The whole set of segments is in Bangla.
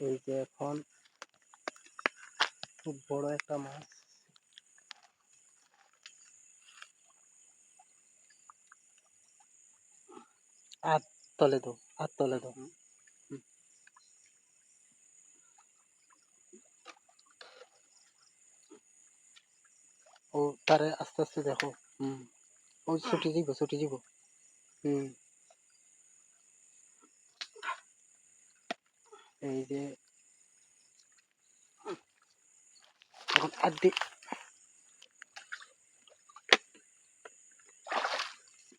এই যে এখন খুব বড় একটা মাছ। আর তলে দাও আর তলে দো। ও তারে আস্তে আস্তে দেখো। হুম। ও ছুটি দিব ছুটি দিব। হুম। এই যে এখন আর দি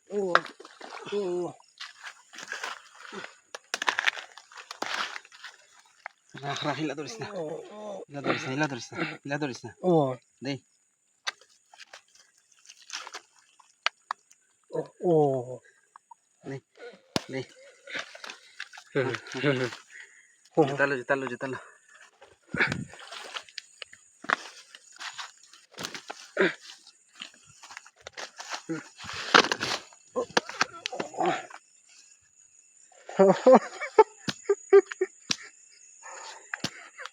ও ও রাখ রাখ হিলা ধরিস না ও হিলা ধরিস না হিলা ধরিস না জেতালো জেতালো জেতালো।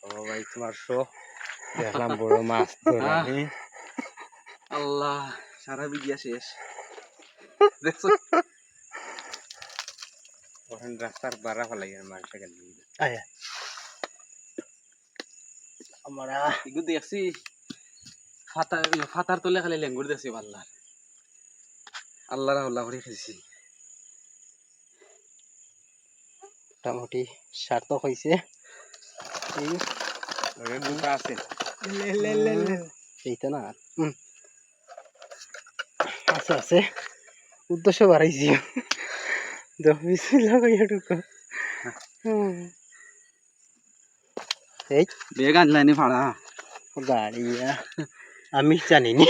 ও ভাই তোমার শো। দেখলাম বড় মাছ ধরা। আল্লাহ সারা বিদিয়া শেষ। দেখছ? ওখানে রাস্তার বাড়া ফেলাই গেল আমরা ইগু দেখছি ফাতা ফাতার তলে খালি লেঙ্গুর দেখছি পাল্লার। আল্লাহ আল্লাহ করে খেয়েছি মোটামুটি সার্থক হয়েছে আছে। এইটা না আছে। উদ্দেশ্য বাড়াইছি। দশ বিশ লাগাইয়া ঢুকো হুম। এই বেগ আনলাইনি ভাড়া। গাড়িয়া আমি জানিনি।